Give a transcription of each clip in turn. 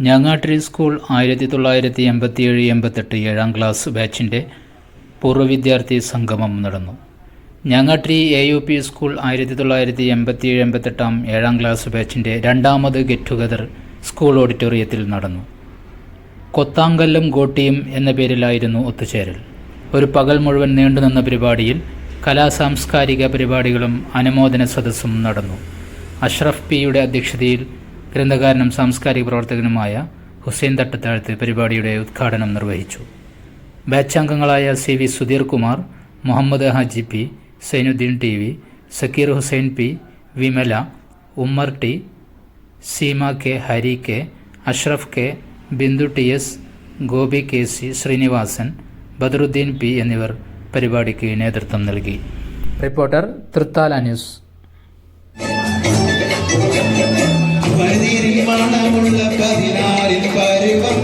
Njangattiri school ആയിരത്തി തൊള്ളായിരത്തി എൺപത്തിയേഴ് എൺപത്തെട്ട് ഏഴാം ക്ലാസ് ബാച്ചിന്റെ പൂർവ വിദ്യാർത്ഥി സംഗമം നടന്നു. ഞങ്ങാട്ടി എ യു പി സ്കൂൾ ആയിരത്തി തൊള്ളായിരത്തി എൺപത്തിയേഴ് എൺപത്തെട്ടാം ഏഴാം ക്ലാസ് ബാച്ചിന്റെ രണ്ടാമത് ഗെറ്റ് ടുഗദർ സ്കൂൾ ഓഡിറ്റോറിയത്തിൽ നടന്നു. കൊത്താങ്കല്ലും ഗോട്ടിയും എന്ന പേരിലായിരുന്നു ഒത്തുചേരൽ. ഒരു പകൽ മുഴുവൻ നീണ്ടുനിന്ന പരിപാടിയിൽ കലാസാംസ്കാരിക പരിപാടികളും അനുമോദന സദസ്സും നടന്നു. അഷ്റഫ് പിയുടെ അധ്യക്ഷതയിൽ ഗ്രന്ഥകാരനും സാംസ്കാരിക പ്രവർത്തകനുമായ ഹുസൈൻ തട്ടത്താഴത്ത് പരിപാടിയുടെ ഉദ്ഘാടനം നിർവഹിച്ചു. ബാച്ച് അംഗങ്ങളായ C V Sudheer Kumar Muhammad Haji P Zainuddin T V Zakir Hussain P Vimala Ummer T Seema K Hari K Ashraf K Bindu T S Gopi K C Srinivasan Badaruddin P എന്നിവർ പരിപാടിക്ക് നേതൃത്വം നൽകി. Reporter Thrithala news. മണമുള്ള പതിനാറിൽ പരുവം.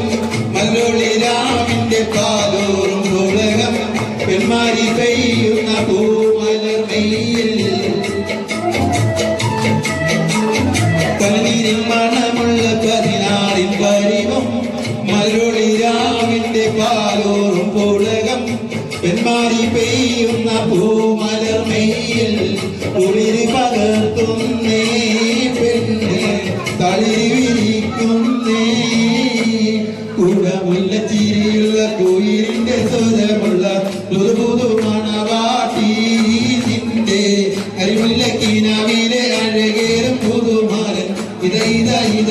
മല്ലൊളി രാവിന്റെ പാലൂറും ഉലകം പെയ്യുന്ന പുളകം പെന്മാരി പെയ്യുന്ന പൂമലർമയിൽ കുളിര് ഉള്ള മുല്ലച്ചീരിയുള്ള കോയിലിന്റെ സ്വതമുള്ള നിന്റെ കരിമുല്ലക്കിനാവിലെ അഴകേറും പുതുമാരൻ ഇത ഇത